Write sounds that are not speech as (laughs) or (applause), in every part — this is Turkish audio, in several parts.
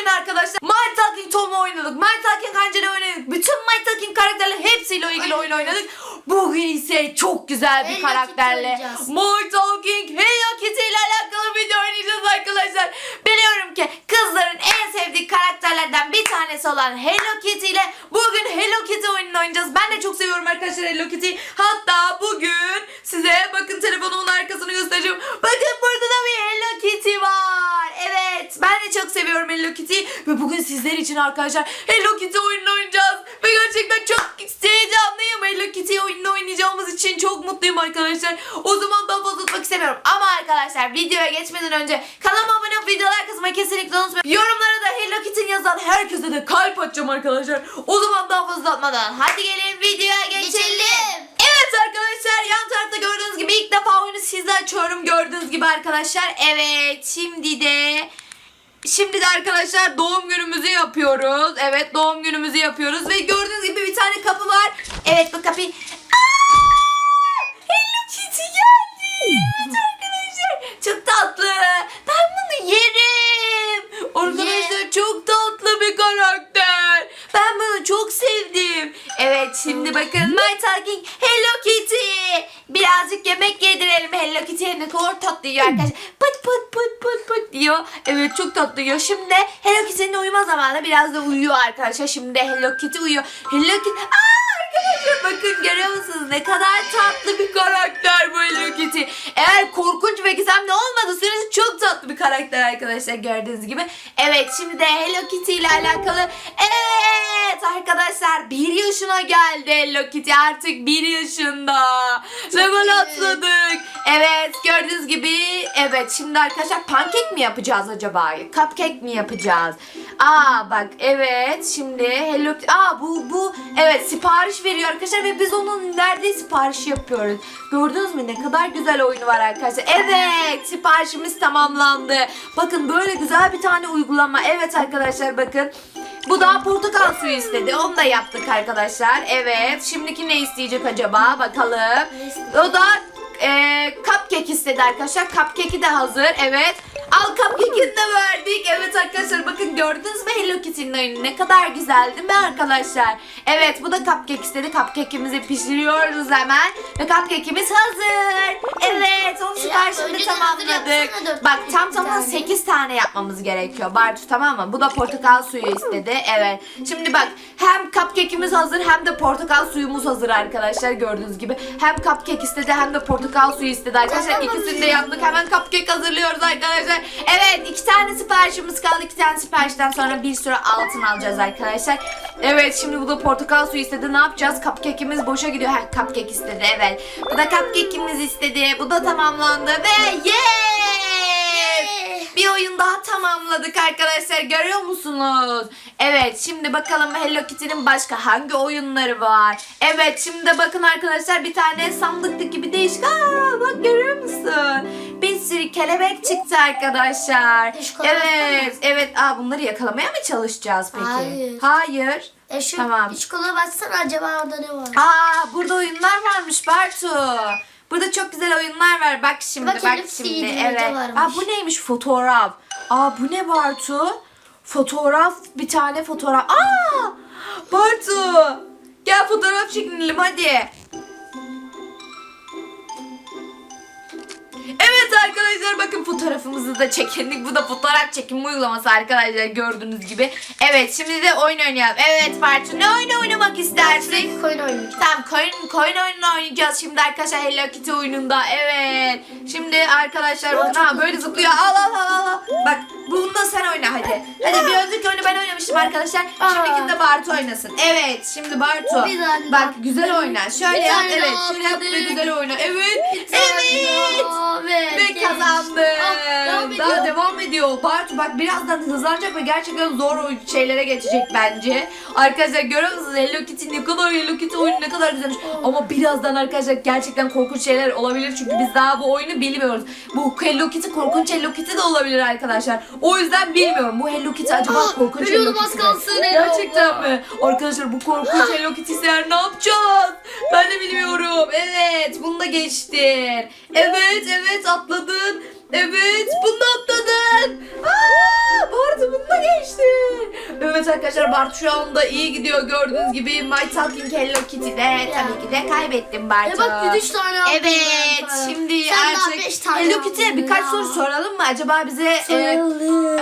Bugün arkadaşlar My Talking Tom'u oynadık. My Talking Hancı'yı oynadık. Bütün My Talking karakterler hepsiyle ilgili oyun oynadık. Bugün ise çok güzel bir Hello karakterle Kitty oynayacağız. My Talking Hello Kitty ile alakalı video oynayacağız arkadaşlar. Biliyorum ki kızların en sevdiği karakterlerden bir tanesi olan Hello Kitty ile bugün Hello Kitty oyununu oynayacağız. Ben de çok seviyorum arkadaşlar Hello Kitty. Hatta bugün size bakın telefonumun arkasını göstereceğim. Bakın burada da bir Hello Kitty var. Evet ben de çok seviyorum Hello Kitty'yi. Ve bugün sizler için arkadaşlar Hello Kitty oyununu oynayacağız. Ve gerçekten çok heyecanlıyım. Hello Kitty oyununu oynayacağımız için çok mutluyum arkadaşlar. O zaman daha fazla tutmak istemiyorum. Ama arkadaşlar videoya geçmeden önce kanalıma abone olup videolar kısmına kesinlikle unutmayın. Yorumlara da Hello Kitty yazan herkese de kalp atacağım arkadaşlar. O zaman daha fazla uzatmadan hadi gelin videoya geçelim. Geçelim. Evet arkadaşlar yan tarafta gördüğünüz gibi ilk defa oyunu sizle açıyorum gördüğünüz gibi arkadaşlar. Evet şimdi de Şimdi de arkadaşlar doğum günümüzü yapıyoruz. Evet doğum günümüzü yapıyoruz ve gördüğünüz gibi bir tane kapı var. Evet bu kapı. Aa! Hello Kitty geldi. Evet arkadaşlar. Çok tatlı. Ben bunu yerim. Arkadaşlar çok tatlı bir karakter. Ben bunu çok sevdim. Evet şimdi bakın My Talking Hello Kitty. Birazcık yemek yedirelim Hello Kitty'ye ne kadar tatlı yiyor arkadaşlar. Pıt pıt pıt pıt pıt diyor. Evet çok tatlı yiyor. Şimdi Hello Kitty'nin uyuma zamanı biraz da uyuyor arkadaşlar. Şimdi Hello Kitty uyuyor. Hello Kitty... Aa! Arkadaşlar (laughs) bakın görüyor musunuz ne kadar tatlı bir karakter bu Hello Kitty. Eğer korkunç ve gizemli olmadığı sürece çok tatlı bir karakter arkadaşlar gördüğünüz gibi. Evet şimdi de Hello Kitty ile alakalı. Evet arkadaşlar bir yaşına geldi Hello Kitty artık bir yaşında. Level iyi. Evet gördüğünüz gibi evet şimdi arkadaşlar pankek mi yapacağız acaba? Cupcake mi yapacağız? Aa bak evet şimdi Hello. Aa bu bu evet sipariş veriyor arkadaşlar ve biz onun nerede sipariş yapıyoruz. Gördünüz mü ne kadar güzel oyunu var arkadaşlar. Evet siparişimiz tamamlandı. Bakın böyle güzel bir tane uygulama. Evet arkadaşlar bakın. Bu da portakal suyu istedi. Onu da yaptık arkadaşlar. Evet. Şimdiki ne isteyecek acaba? Bakalım. O da e, cupcake istedi arkadaşlar. Cupcake'i de hazır. Evet. Al cupcake'ini de verdik. Evet arkadaşlar bakın gördünüz mü Hello Kitty'nin oyunu ne kadar güzel değil mi arkadaşlar? Evet bu da cupcake istedi. Cupcake'imizi pişiriyoruz hemen. Ve cupcake'imiz hazır. Evet de önceden hazır tamamladık. Bak tam tamına tane. 8 tane yapmamız gerekiyor. Bartu tamam mı? Bu da portakal suyu istedi. Evet. Şimdi bak hem cupcake'imiz hazır hem de portakal suyumuz hazır arkadaşlar gördüğünüz gibi. Hem cupcake istedi hem de portakal suyu istedi arkadaşlar. İkisini de yaptık. Hemen cupcake hazırlıyoruz arkadaşlar. Evet iki tane siparişimiz kaldı. İki tane siparişten sonra bir sürü altın alacağız arkadaşlar. Evet şimdi bu da portakal suyu istedi. Ne yapacağız? Cupcake'imiz boşa gidiyor. Ha cupcake istedi evet. Bu da cupcake'imiz istedi. Bu da tamamlandı ve Bir oyun daha tamamladık arkadaşlar. Görüyor musunuz? Evet şimdi bakalım Hello Kitty'nin başka hangi oyunları var? Evet şimdi bakın arkadaşlar bir tane sandıklık gibi değişik. Aa, bak görüyor musun? Bir sürü kelebek çıktı arkadaşlar. Çikolata Evet evet. Aa, bunları yakalamaya mı çalışacağız peki? Hayır. Hayır. E şu Tamam. iç kola baksana acaba orada ne var? Aa burada oyunlar varmış Bartu. Burada çok güzel oyunlar var. Bak şimdi Bak, bak şimdi. Evet. Varmış. Aa bu neymiş fotoğraf? Aa bu ne Bartu? Fotoğraf bir tane fotoğraf. Aa! Bartu! Gel fotoğraf çekinelim hadi. Evet arkadaşlar bakın fotoğrafımızı da çekindik. Bu da fotoğraf çekim uygulaması arkadaşlar gördüğünüz gibi. Evet şimdi de oyun oynayalım. Evet Bartu ne oyun oynamak istersin? Koyun oynayacağım. Tamam coin, coin oyununu oynayacağız şimdi arkadaşlar Hello Kitty oyununda. Evet. Şimdi arkadaşlar bakın ha böyle zıplıyor. Al al al al. Bak bunu da sen oyna hadi. Hadi bir önceki oyunu ben oynamıştım arkadaşlar. Aa. Şimdiki de Bartu oynasın. Evet şimdi Bartu. Bir Bak güzel oyna. Şöyle Bir yap. tane Evet. Şöyle yap ve güzel oyna. Evet. Evet. Ve kazandı. Ah, Daha devam ediyor. Bartu bak birazdan hızlanacak ve gerçekten zor oyun şeylere geçecek bence. Arkadaşlar görüyor musunuz Hello Kitty ne kadar Hello Kitty oyunu ne kadar güzelmiş. Ama birazdan arkadaşlar gerçekten korkunç şeyler olabilir. Çünkü biz daha bu oyunu bilmiyoruz. Bu Hello Kitty korkunç Hello Kitty de olabilir arkadaşlar. O yüzden bilmiyorum. Bu Hello Kitty acaba korkunç Hello ölüyordum az Kitty mi? kalsın Hello. Gerçekten mi? Arkadaşlar bu korkunç Hello Kitty eğer ne yapacağız? Ben de bilmiyorum. Evet bunu da geçtin. Evet evet atladın. Evet bunu atladın. Aa, arkadaşlar Bartu şu anda iyi gidiyor gördüğünüz gibi My Talking Hello Kitty'de tabii ki de kaybettim Bartu. E bak 3 tane aldım Evet ben şimdi Sen artık beş tane Hello Kitty'ye birkaç ya. soru soralım mı? Acaba bize e,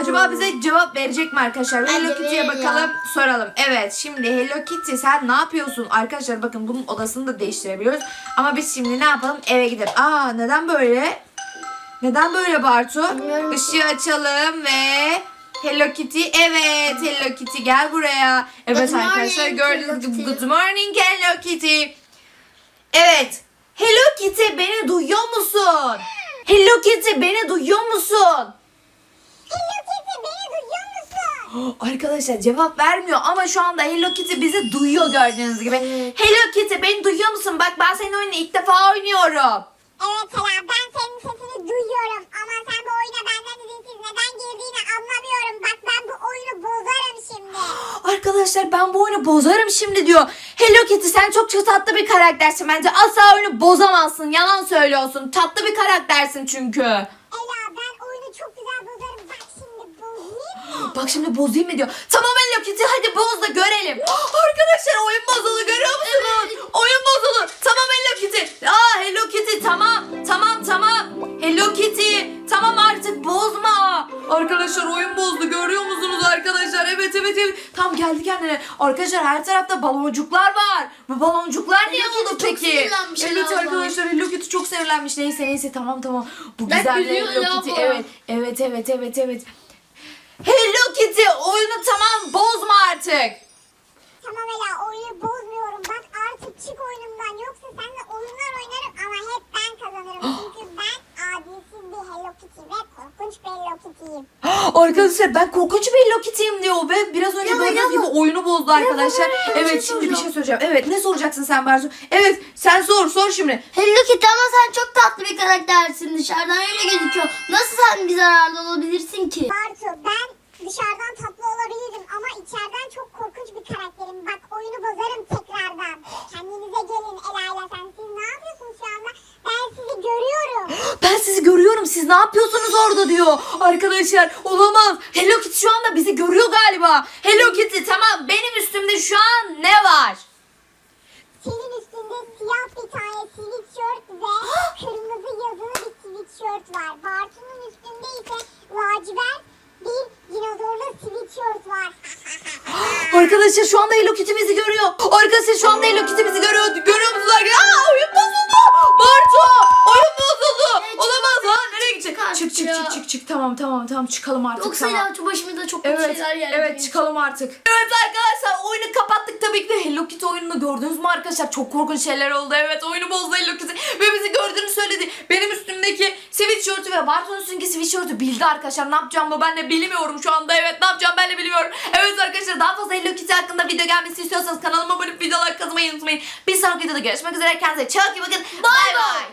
acaba bize cevap verecek mi arkadaşlar? Bence Hello Kitty'ye verir ya. bakalım soralım. Evet şimdi Hello Kitty sen ne yapıyorsun? Arkadaşlar bakın bunun odasını da değiştirebiliyoruz. Ama biz şimdi ne yapalım? Eve gidelim. Aa neden böyle? Neden böyle Bartu? Bilmiyorum. Işığı açalım ve Hello Kitty. Evet Hello Kitty gel buraya. Evet Good arkadaşlar morning, gördüğünüz gibi. Good morning Hello Kitty. Evet. Hello Kitty beni duyuyor musun? Hello Kitty beni duyuyor musun? Hello Kitty beni duyuyor musun? (gasps) Arkadaşlar cevap vermiyor ama şu anda Hello Kitty bizi duyuyor gördüğünüz gibi. Hello Kitty beni duyuyor musun? Bak ben senin oyunu ilk defa oynuyorum. Evet Hela ben senin sesini duyuyorum ama sen bu oyuna benden izinsiz neden girdiğini anlamıyorum. Bak ben bu oyunu bozarım şimdi. (gasps) Arkadaşlar ben bu oyunu bozarım şimdi diyor. Hello Kitty sen çok çok tatlı bir karaktersin bence. Asla oyunu bozamazsın. Yalan söylüyorsun. Tatlı bir karaktersin çünkü. Ela ben oyunu çok güzel bozarım. Bak şimdi bozayım mı? (gasps) Bak şimdi bozayım mı diyor. Tamam Hello Kitty hadi boz da görelim. (gasps) Arkadaşlar oyun bozuldu görüyor musunuz? Oyun bozuldu. Tamam Hello Kitty. Aa Hello Kitty tamam. Tamam tamam. Hello Kitty. Tamam artık bozma. Arkadaşlar oyun bozdu görüyor musunuz arkadaşlar? Evet evet evet. Tam geldi kendine. Arkadaşlar her tarafta baloncuklar var. Bu baloncuklar niye Hello Kitty oldu çok peki? sinirlenmiş Evet abla. arkadaşlar Hello Kitty çok sinirlenmiş. Neyse neyse tamam tamam. Bu Ben güzel biliyorum Hello Kitty. Evet evet evet evet evet. Hello Kitty oyunu tamam bozma artık. Tamam Ela oyunu bozmuyorum. Bak artık çık oyunumdan. Yoksa seninle oyunlar oynarım ama hep ben kazanırım. (gasps) Çünkü ben adilsiz bir Hello Kitty ve korkunç bir Hello Kitty'yim. (gasps) Arkadaşlar ben korkunç bir Hello Kitty'yim diyor ve biraz önce Ya, gördüğünüz ya, gibi oyunu bozdu arkadaşlar. ya, ben bir Evet şey şimdi bir şey soracağım. soracağım. Evet ne soracaksın sen Bartu? Evet sen sor sor şimdi. Hello Kitty ama sen çok tatlı bir karaktersin. Dışarıdan öyle gözüküyor. Nasıl sen bir zararlı olabilirsin ki? Bartu ben dışarıdan tatlı olabilirim ama içeriden çok korkunç bir karakterim. Bak oyunu bozarım tekrardan. (gasps) Kendinize gelin Ela ile sen. Siz ne yapıyorsunuz şu anda? Ben sizi görüyorum. (gasps) Ben sizi görüyorum siz ne yapıyorsunuz orada diyor. Arkadaşlar olamaz. Hello Kitty şu anda bizi görüyor galiba. Hello Kitty tamam benim üstümde şu an ne var? Senin üstünde siyah bir tane sweatshirt ve (gasps) kırmızı yazılı bir sweatshirt var. Bartu'nun üstünde ise lacivert bir dinozorlu sweatshirt var. Arkadaşlar şu anda Hello Kitty bizi görüyor. Arkadaşlar şu anda Hello Kitty bizi görüyor. Görüyor musunuz arkadaşlar? Aa oyun bozuldu. Bartu oyun bozuldu. Evet, Olamaz ha. Nereye gidecek? çık Çık çık ya. çık çık çık. Tamam tamam tamam çıkalım artık. Yoksa tamam. Ela başımıza çok kötü Evet, şeyler geldi. evet çıkalım artık. Evet arkadaşlar oyunu kapattık tabii ki de Hello Kitty oyununu gördünüz mü arkadaşlar? Çok korkunç şeyler oldu. Evet oyunu bozdu Hello ve Bartu'nun üstündeki sweatshirt'ü bildi arkadaşlar. Ne yapacağımı ben de bilmiyorum şu anda. Evet ne yapacağım ben de bilmiyorum. Evet arkadaşlar daha fazla Hello Kitty hakkında video gelmesi istiyorsanız kanalıma abone olup videolar kazmayı unutmayın. Bir sonraki videoda görüşmek üzere. Kendinize çok iyi bakın. Bay bay.